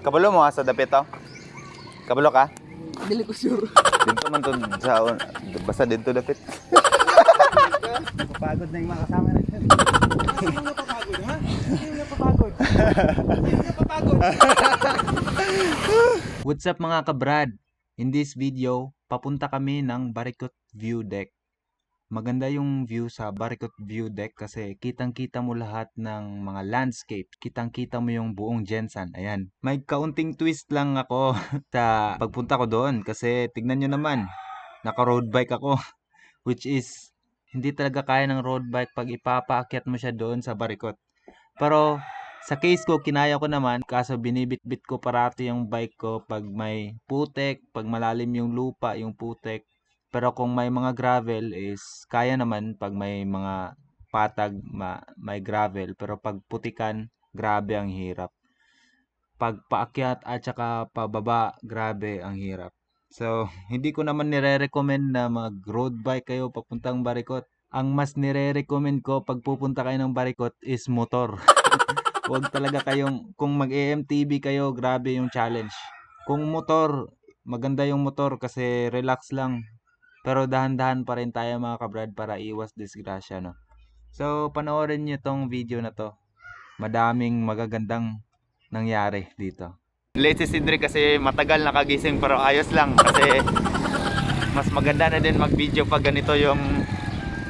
Kabalo mo ha, sa dapit to? Kabalo ka? Dili ko sure. Dito man to sa basta dito dapit. Pagod na yung mga kasama natin. Hindi mo napapagod, ha? Hindi mo napapagod. Hindi mo napapagod. What's up mga kabrad? In this video, papunta kami ng Barikot View Deck. Maganda yung view sa Barikot View Deck kasi kitang-kita mo lahat ng mga landscape. Kitang-kita mo yung buong Jensan. Ayan. May kaunting twist lang ako sa pagpunta ko doon kasi tignan nyo naman, naka-road bike ako. Which is, hindi talaga kaya ng road bike pag ipapaakyat mo siya doon sa Barikot. Pero sa case ko, kinaya ko naman, kaso binibit-bit ko parati yung bike ko pag may putek, pag malalim yung lupa, yung putek. Pero kung may mga gravel is kaya naman pag may mga patag, ma- may gravel. Pero pag putikan, grabe ang hirap. Pag paakyat at saka pababa, grabe ang hirap. So, hindi ko naman nire-recommend na mag road bike kayo papuntang Barikot. Ang mas nire-recommend ko pag pupunta kayo ng Barikot is motor. Huwag talaga kayong, kung mag-AMTB kayo, grabe yung challenge. Kung motor, maganda yung motor kasi relax lang. Pero dahan-dahan pa rin tayo mga kabrad para iwas disgrasya, no? So, panoorin nyo tong video na to. Madaming magagandang nangyari dito. Late si Cedric kasi matagal nakagising pero ayos lang kasi mas maganda na din mag-video pag ganito yung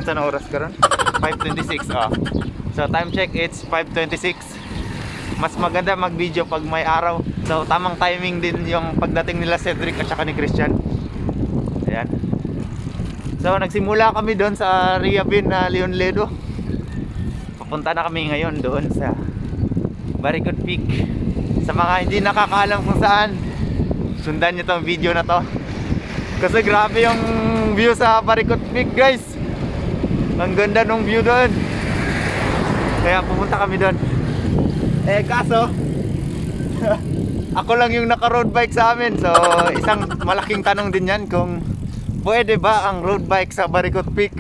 saan oras ka ron? 5.26 ah. So time check it's 5.26 Mas maganda mag-video pag may araw So tamang timing din yung pagdating nila Cedric at saka ni Christian Ayan So nagsimula kami doon sa Riabin na Leon Ledo. Papunta na kami ngayon doon sa Baricot Peak. Sa mga hindi nakakaalam kung saan sundan nyo tong video na to. Kasi grabe yung view sa Baricot Peak guys. Ang ganda ng view doon. Kaya pumunta kami doon. Eh kaso ako lang yung naka road bike sa amin. So isang malaking tanong din yan kung pwede ba ang road bike sa Baricot Peak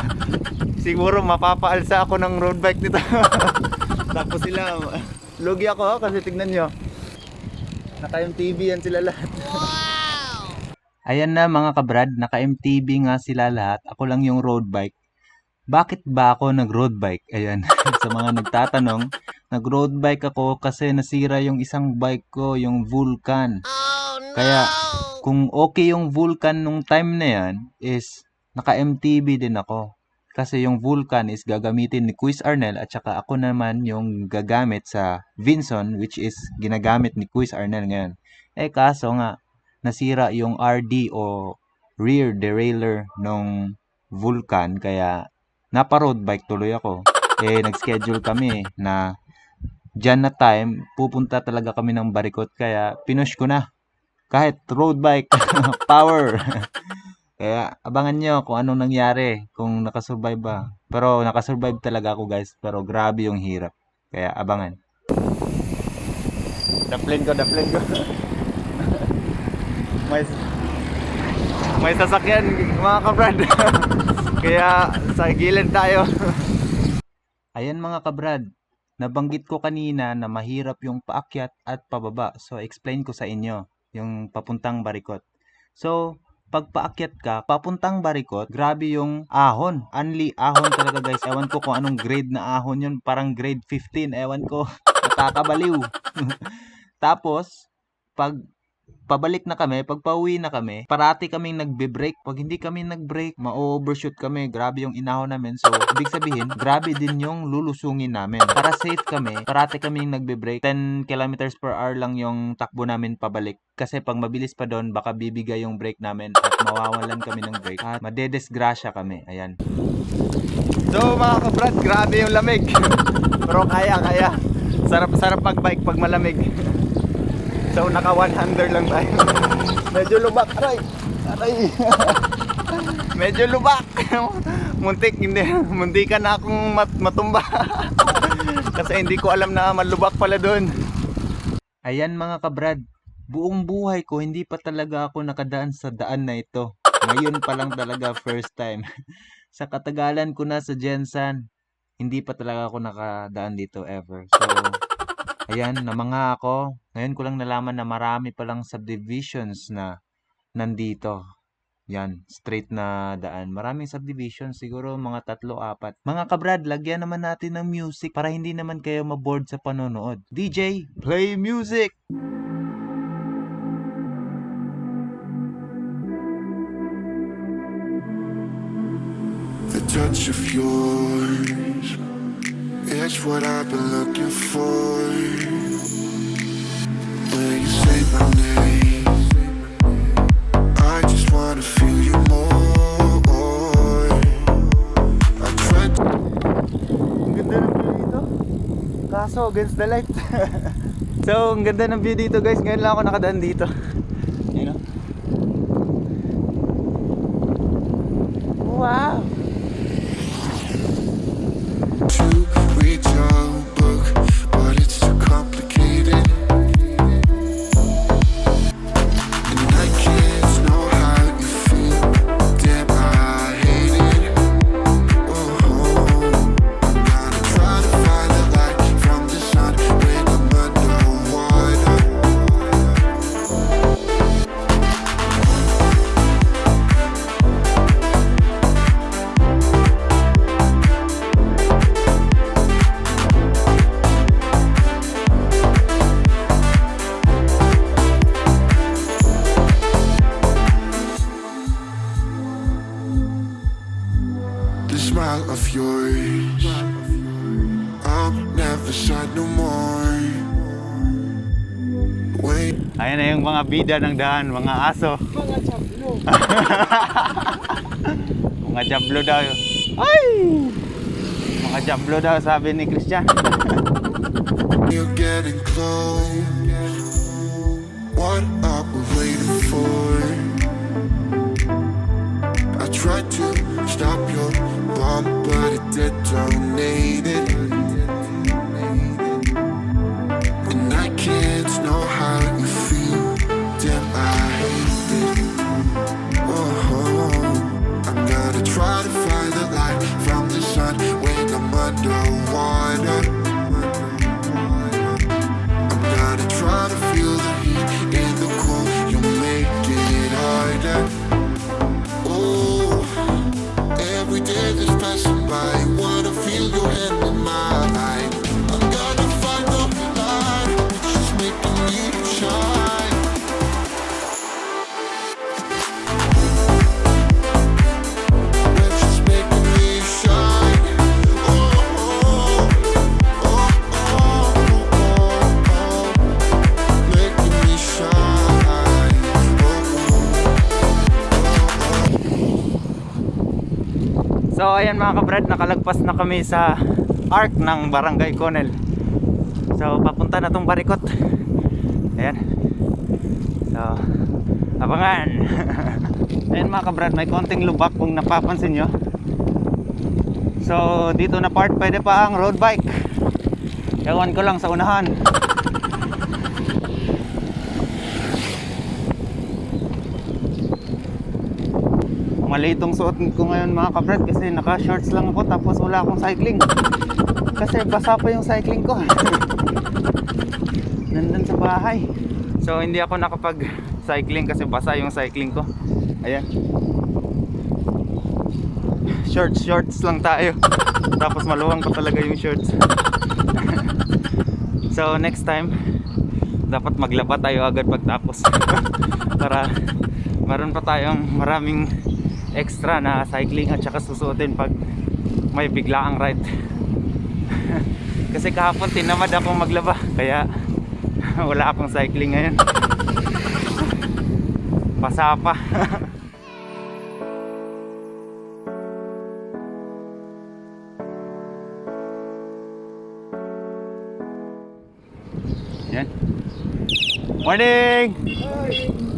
siguro mapapaalsa ako ng road bike nito tapos sila Lugi ako ha, kasi tignan nyo. Naka TV yan sila lahat. Ayan na mga kabrad, naka-MTB nga sila lahat. Ako lang yung road bike. Bakit ba ako nag-road bike? Ayan, sa mga nagtatanong, nag-road bike ako kasi nasira yung isang bike ko, yung Vulcan. Kaya, kung okay yung Vulcan nung time na yan, is naka-MTB din ako. Kasi yung Vulcan is gagamitin ni Quiz Arnel at saka ako naman yung gagamit sa Vinson which is ginagamit ni Quiz Arnel ngayon. Eh kaso nga, nasira yung RD o rear derailleur nung Vulcan kaya napa-road bike tuloy ako. Eh nag-schedule kami na dyan na time pupunta talaga kami ng Barikot kaya pinush ko na. Kahit road bike, power. Kaya abangan nyo kung anong nangyari, kung nakasurvive ba. Pero nakasurvive talaga ako guys, pero grabe yung hirap. Kaya abangan. Daplin ko, daplin ko. may may sasakyan mga kabrad. Kaya sa gilid tayo. Ayan mga kabrad, nabanggit ko kanina na mahirap yung paakyat at pababa. So explain ko sa inyo yung papuntang Barikot. So, pag paakyat ka, papuntang Barikot, grabe yung ahon. Only ahon talaga guys. Ewan ko kung anong grade na ahon yun. Parang grade 15. Ewan ko. Nakakabaliw. Tapos, pag pabalik na kami, pag pauwi na kami, parati kaming nagbe-break. Pag hindi kami nag-break, ma-overshoot kami. Grabe yung inahon namin. So, ibig sabihin, grabe din yung lulusungin namin. Para safe kami, parati kaming nagbe-break. 10 kilometers per hour lang yung takbo namin pabalik. Kasi pag mabilis pa doon, baka bibigay yung brake namin at mawawalan kami ng brake. At madedesgrasya kami. Ayan. So mga kabrad, grabe yung lamig. Pero kaya, kaya. Sarap, sarap pag bike pag malamig. So naka one hander lang tayo. Medyo lubak, aray. Aray. Medyo lubak. Muntik, hindi. Muntikan na akong mat matumba. Kasi hindi ko alam na malubak pala doon. Ayan mga kabrad, buong buhay ko hindi pa talaga ako nakadaan sa daan na ito. Ngayon pa lang talaga first time. sa katagalan ko na sa Jensan, hindi pa talaga ako nakadaan dito ever. So, Ayan, namanga ako. Ngayon ko lang nalaman na marami palang subdivisions na nandito. Yan, straight na daan. Maraming subdivisions, siguro mga tatlo, apat. Mga kabrad, lagyan naman natin ng music para hindi naman kayo maboard sa panonood. DJ, play music! The touch of yours is what I've been looking for. When you say my name, I just wanna feel you more. I tried to Ang ganda ng view dito. Against the light. so, ang ganda ng view dito guys. Ngayon lang ako nakadaan dito. Bida ng daan, mga aso. Mga chablo. Mga jablo daw. Ay! Mga jablo daw sabi ni Christian. You're getting close. What are we waiting for? I tried to stop your bomb, but it detonated. down. Ayan mga kabrad, nakalagpas na kami sa arc ng Barangay Conel. So papunta na tong Barikot. Ayan. So abangan. ayan mga kabrad, may konting lubak kung napapansin nyo. So dito na part pwede pa ang road bike. Ewan ko lang sa unahan. Mali itong suot ko ngayon mga kabrad kasi naka shorts lang ako tapos wala akong cycling. Kasi basa pa yung cycling ko. Nandun sa bahay. So hindi ako nakapag cycling kasi basa yung cycling ko. Ayan. Shorts shorts lang tayo. Tapos maluwang ko talaga yung shorts. So next time dapat maglaba tayo agad pagtapos. Para meron pa tayong maraming extra na cycling at saka susuotin pag may biglaang ride. Kasi kahapon tinamad akong maglaba kaya wala akong cycling ngayon. Basa pa. Yan. Morning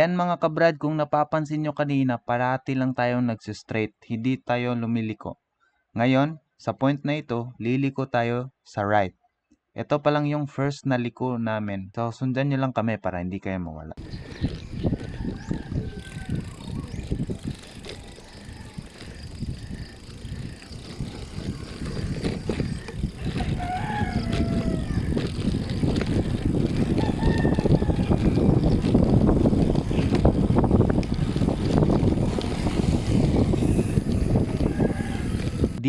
Ayan mga kabrad, kung napapansin nyo kanina, parati lang tayong nagsistraight, hindi tayo lumiliko. Ngayon, sa point na ito, liliko tayo sa right. Ito pa lang yung first na liko namin. So, sundan nyo lang kami para hindi kayo mawala.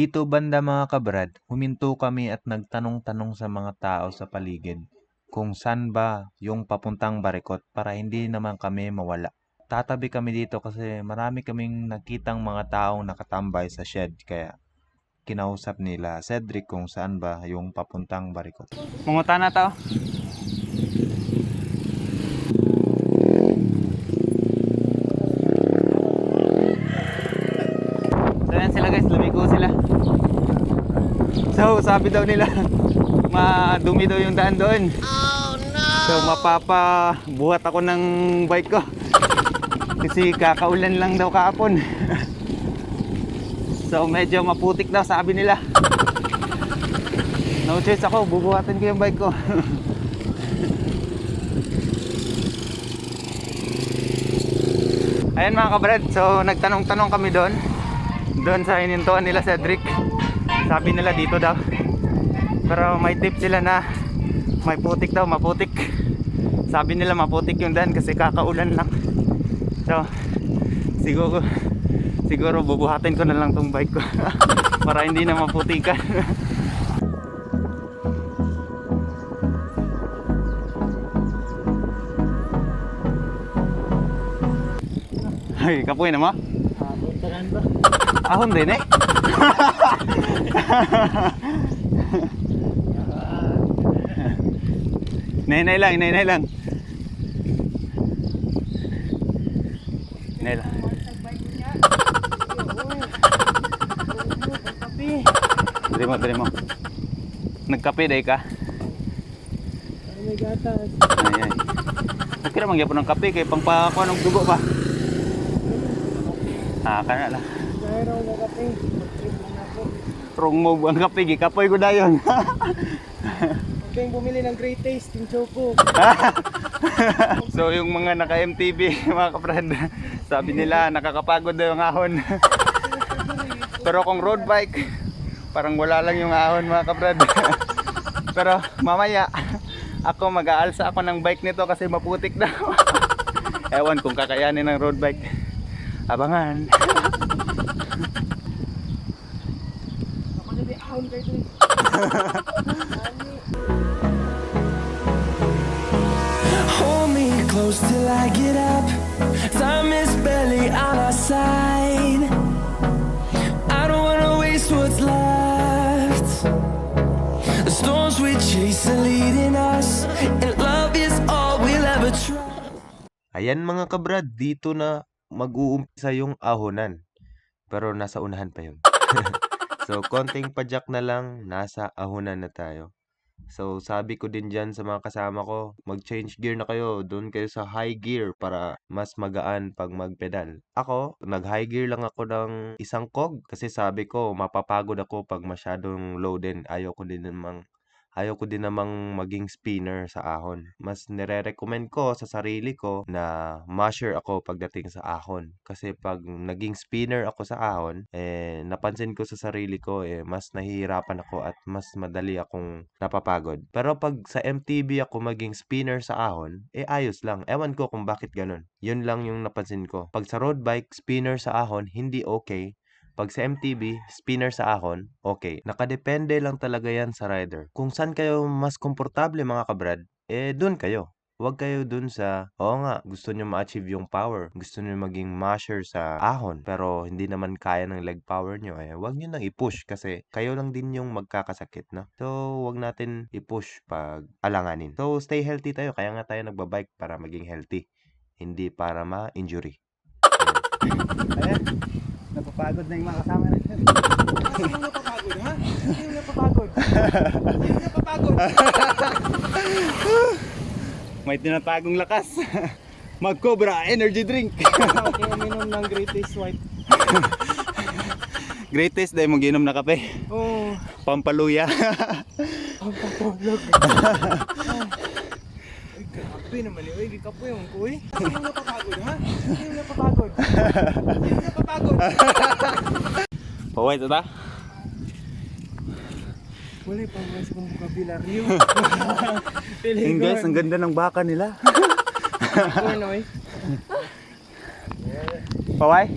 Dito banda mga kabrad, huminto kami at nagtanong-tanong sa mga tao sa paligid kung saan ba yung papuntang barikot para hindi naman kami mawala. Tatabi kami dito kasi marami kaming nakitang mga taong nakatambay sa shed kaya kinausap nila Cedric kung saan ba yung papuntang barikot. Munguta na to. So yan sila guys, lumiko sila. So sabi daw nila, madumi daw yung daan doon. So mapapabuhat ako ng bike ko. Kasi kakaulan lang daw kahapon. so medyo maputik daw sabi nila. No choice ako, bubuhatin ko yung bike ko. Ayan mga kabrad, so nagtanong-tanong kami doon. Doon sa inintuan nila Cedric. Sabi nila dito daw. Pero may tip sila na may putik daw, maputik. Sabi nila maputik yung daan kasi kakaulan lang. So, siguro siguro bubuhatin ko na lang tong bike ko para hindi na maputikan. Ay, kapoy na mo? Ahon din eh. Nay-nay lang, nay-nay lang. Nay lang. Dali mo, dali mo. Nagkape day ka? Ay, may gatas. Ay, ay. Okay naman gyapon ng kape kay pang pakuha ng dugo pa. Ah, kana lang. Dahil ako nakape. Mag-trip lang ako. Strong move ang kape, gikapoy ko dayon. Kayong bumili ng great taste, yung choco. so yung mga naka MTV mga kaprad, sabi nila nakakapagod daw yung ahon. Pero kung road bike, parang wala lang yung ahon mga kaprad. Pero mamaya, ako mag-aalsa ako ng bike nito kasi maputik daw. Ewan kung kakayanin ng road bike. Abangan. Ako ahon kayo dun. Hold me close till I get up. Time is barely on our side. I don't wanna waste what's left. The storms we chase are leading us, and love is all we'll ever try. Ayan mga kabrad, dito na mag-uumpisa yung ahonan. Pero nasa unahan pa yun. so, konting padyak na lang, nasa ahonan na tayo. So, sabi ko din dyan sa mga kasama ko, mag-change gear na kayo. Doon kayo sa high gear para mas magaan pag magpedal. Ako, nag-high gear lang ako ng isang kog kasi sabi ko, mapapagod ako pag masyadong low din. Ayaw ko din namang ayaw ko din namang maging spinner sa ahon. Mas nire-recommend ko sa sarili ko na masher ako pagdating sa ahon. Kasi pag naging spinner ako sa ahon, eh, napansin ko sa sarili ko, eh, mas nahihirapan ako at mas madali akong napapagod. Pero pag sa MTB ako maging spinner sa ahon, eh, ayos lang. Ewan ko kung bakit ganun. Yun lang yung napansin ko. Pag sa road bike, spinner sa ahon, hindi okay. Pag sa MTB, spinner sa ahon, okay. Nakadepende lang talaga yan sa rider. Kung saan kayo mas komportable mga kabrad, eh dun kayo. Huwag kayo dun sa, oo nga, gusto nyo ma-achieve yung power. Gusto nyo maging masher sa ahon. Pero hindi naman kaya ng leg power nyo. Eh, huwag nyo nang i-push kasi kayo lang din yung magkakasakit, no? So, huwag natin i-push pag alanganin. So, stay healthy tayo. Kaya nga tayo nagbabike para maging healthy. Hindi para ma-injury. Ayan. Napapagod na yung mga kasama natin. Napapagod, ha? Yung napapagod. Yung napapagod. May tinatagong lakas. Mag-Cobra energy drink. Kaya minom ng greatest white. Greatest dahil mong ginom na kape. Oo. Pampaluya. Ang grabe naman yun. Ay, gikapo yung kuy. Hindi mo napapagod, ha? Hindi mo napapagod. Hindi mo napapagod. Paway ito ta? Wala pa mga sa kong bukabilaryo. Ayun guys, ang ganda ng baka nila. Eh? Paway?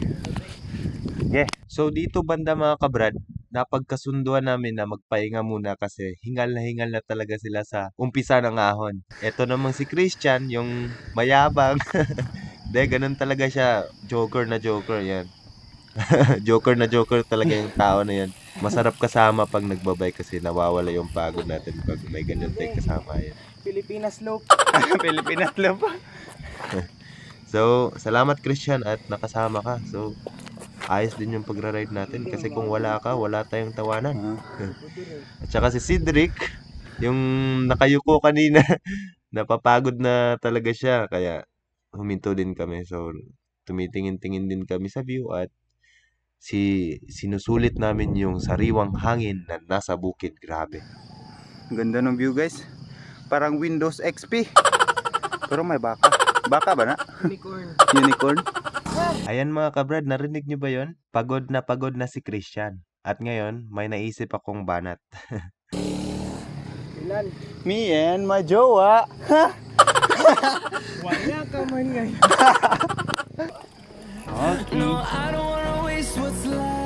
Yeah. So dito banda mga kabrad, napagkasunduan namin na magpahinga muna kasi hingal na hingal na talaga sila sa umpisa ng ahon. Ito namang si Christian, yung mayabang. De, ganun talaga siya. Joker na joker yan. joker na joker talaga yung tao na yan. Masarap kasama pag nagbabay kasi nawawala yung pagod natin pag may ganyan tayong kasama yan. Pilipinas loop. Pilipinas pa. So, salamat Christian at nakasama ka. So, ayos din yung pagra-ride natin kasi kung wala ka, wala tayong tawanan. At saka si Cedric, yung nakayuko kanina, napapagod na talaga siya kaya huminto din kami. So, tumitingin-tingin din kami sa view at si sinusulit namin yung sariwang hangin na nasa bukid. Grabe. Ganda ng view guys. Parang Windows XP. Pero may baka. Baka ba na? Unicorn. Unicorn? Ayan mga kabrad, narinig nyo ba yon? Pagod na pagod na si Christian. At ngayon, may naisip akong banat. Ilan? Me and my jowa. Wala ka man ngayon. No, I don't wanna waste what's left.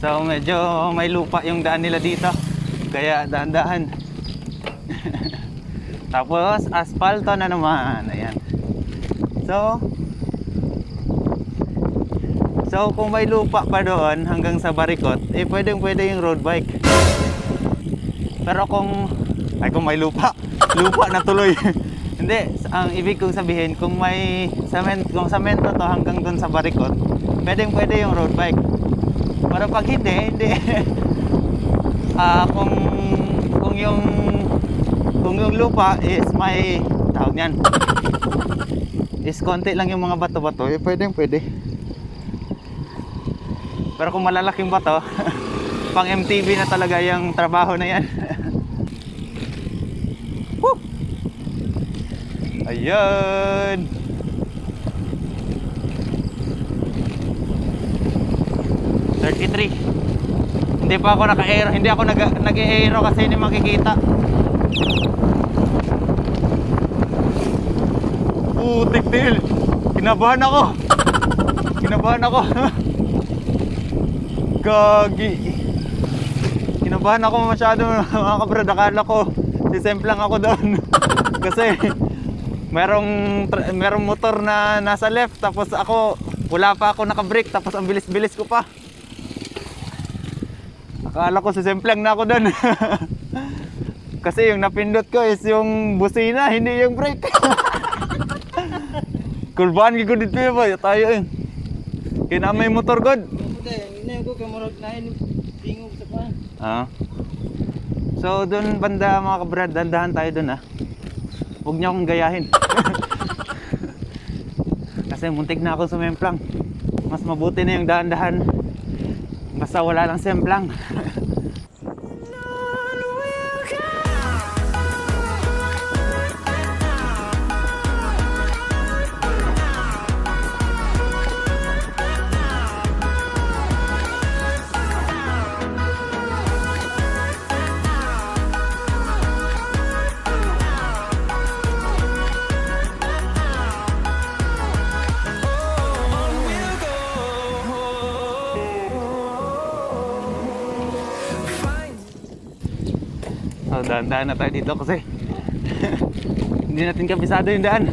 So medyo may lupa yung daan nila dito. Kaya dahan-dahan. Tapos asfalto na naman. Ayan. So So kung may lupa pa doon hanggang sa Barikot, eh pwedeng pwede yung road bike. Pero kung ay kung may lupa, lupa na tuloy. Hindi, ang ibig kong sabihin kung may cement, kung semento to hanggang doon sa Barikot, pwedeng pwede yung road bike. Pero pag hindi, hindi. Ah, kung kung yung kung yung lupa is may tawag niyan. Is konti lang yung mga bato-bato, eh pwedeng pwede. Pero kung malalaking bato, pang MTV na talaga yung trabaho na yan. Woo! Ayun! Thirty-three. Hindi pa ako naka-aero. Hindi ako nag- nag-aero kasi hindi makikita. Putik til. Kinabahan ako. Kinabahan ako. Gagi. Kinabahan ako masyado mga kabrad. Akala ko sisemplang ako doon. kasi merong merong motor na nasa left tapos ako wala pa ako naka-brake tapos ang bilis-bilis ko pa. Akala ko sisemplang na ako doon. Kasi yung napindot ko is yung busina, hindi yung brake. Kurban ko dito yun ba? Tayo eh. Kaya may motor god. Hindi ko kamurag na yun. Tingog sa pan. Ah. So doon banda mga kabrad, dandahan tayo doon ah. Huwag niyo akong gayahin. Kasi muntik na ako sumemplang. Mas mabuti na yung dahan-dahan. Basta wala lang semplang. dahan-dahan na tayo dito kasi hindi natin kabisado yung daan.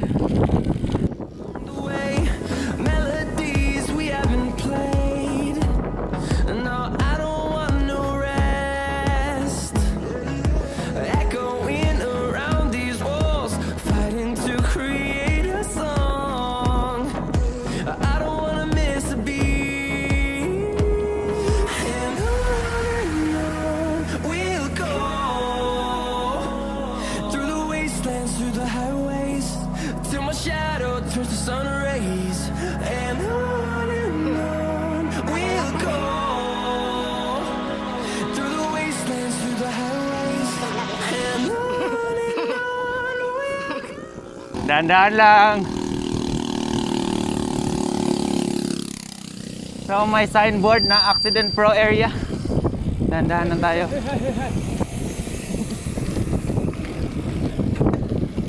Dahan-dahan lang. So may signboard na accident pro area. Dahan-dahan lang tayo.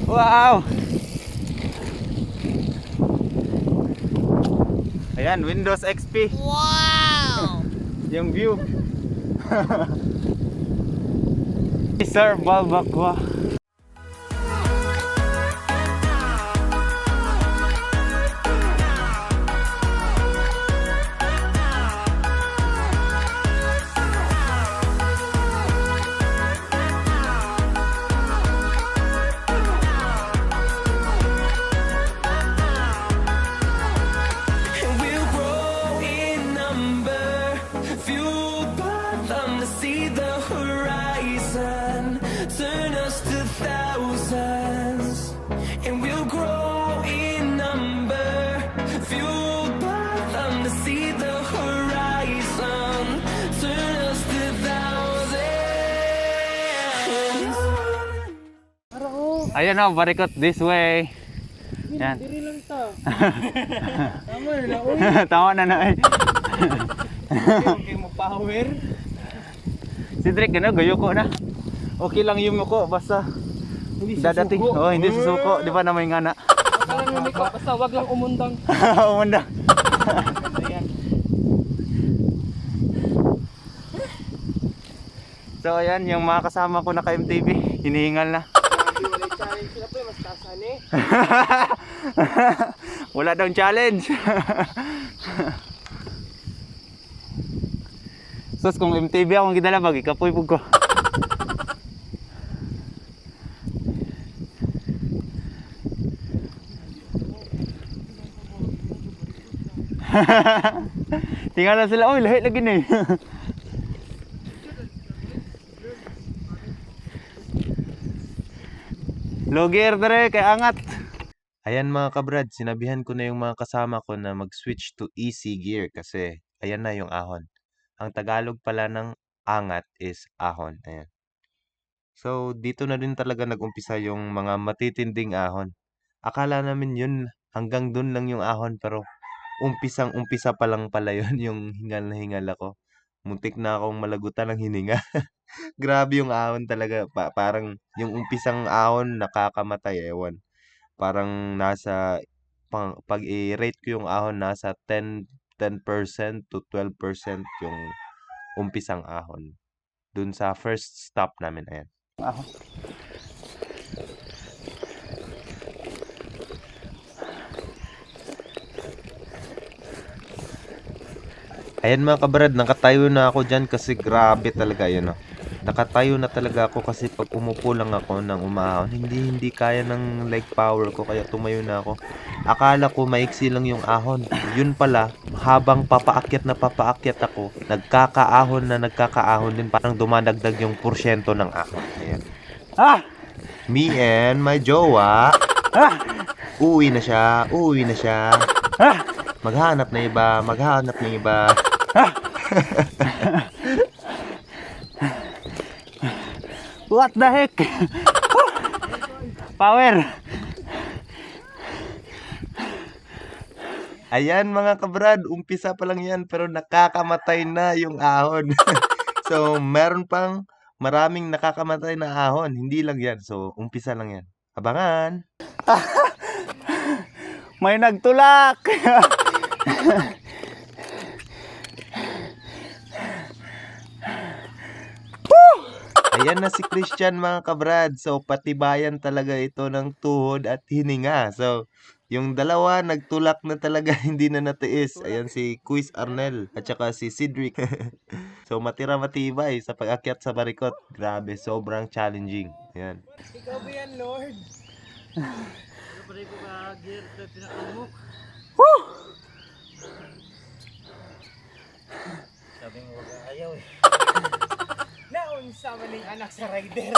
Wow! Ayan, Windows XP. Wow! Yung view. Sir Balbakwa. Ayan na, barikot this way. Yan. Diri lang ta. Tama na na, uy. Tama na na eh. Okay mo power. Si Drake, gano, gayo ko na. Okay lang yung ko, basta Hindi dadating. susuko. Oh, hindi susuko. Di ba na may ngana? Parang hindi ko, basta wag lang umundang. Umanda. Ayan. So ayan, yung mga kasama ko na ka MTV, hinihingal na. Walay challenge sila po, mas tasan eh. Wala daw challenge. Sus, kung MTV akong gidala, bagi kapoy po ko. Tingala sila, oy, lahi lagi na eh. Logier dere, kay angat. Ayan mga kabrad, sinabihan ko na yung mga kasama ko na mag-switch to easy gear kasi ayan na yung ahon. Ang Tagalog pala ng angat is ahon. Ayan. So, dito na rin talaga nag-umpisa yung mga matitinding ahon. Akala namin yun, hanggang dun lang yung ahon pero umpisang umpisa pa lang pala yun yung hingal na hingal ako. Muntik na akong malagutan ng hininga. Grabe yung ahon talaga. Pa- parang yung umpisang ahon nakakamatay, ewan parang nasa pang, pag i-rate ko yung ahon nasa 10 10% to 12% yung umpisang ahon. Dun sa first stop namin ayan. Ayan mga kabrad, nakatayo na ako dyan kasi grabe talaga yun oh. Nakatayo na talaga ako kasi pag umupo lang ako ng umahon, hindi hindi kaya ng leg power ko kaya tumayo na ako. Akala ko maiksi lang yung ahon. Yun pala, habang papaakyat na papaakyat ako, nagkakaahon na nagkakaahon din parang dumadagdag yung porsyento ng ahon. Ayan. Ah! Me and my jowa. Uwi na siya, uwi na siya. Maghanap na iba, maghanap na iba. What the heck? Power! Ayan mga kabrad, umpisa pa lang yan pero nakakamatay na yung ahon. so, meron pang maraming nakakamatay na ahon. Hindi lang yan. So, umpisa lang yan. Abangan! May nagtulak! Ayan na si Christian mga kabrad. So, patibayan talaga ito ng tuhod at hininga. So, yung dalawa nagtulak na talaga, hindi na natiis. Ayan si Quiz Arnel at saka si Cedric. so, matira matibay sa pag-akyat sa barikot. Grabe, sobrang challenging. Ayan. Ikaw ba yan, Lord? Naunsa yung anak sa rider.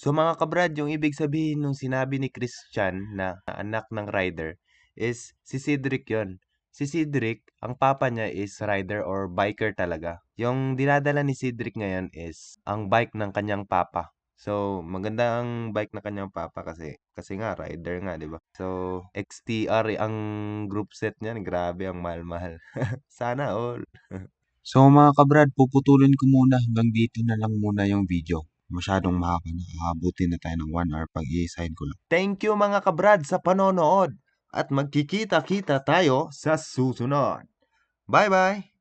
So mga kabrad, yung ibig sabihin nung sinabi ni Christian na anak ng rider is si Cedric yon. Si Cedric, ang papa niya is rider or biker talaga. Yung dinadala ni Cedric ngayon is ang bike ng kanyang papa. So, maganda ang bike na kanyang papa kasi kasi nga rider nga, 'di ba? So, XTR ang group set niyan, grabe ang mahal-mahal. Sana all. So mga kabrad, puputulin ko muna hanggang dito na lang muna yung video. Masyadong mahaba na. Aabutin na tayo ng 1 hour pag i-sign ko lang. Thank you mga kabrad sa panonood at magkikita-kita tayo sa susunod. Bye-bye!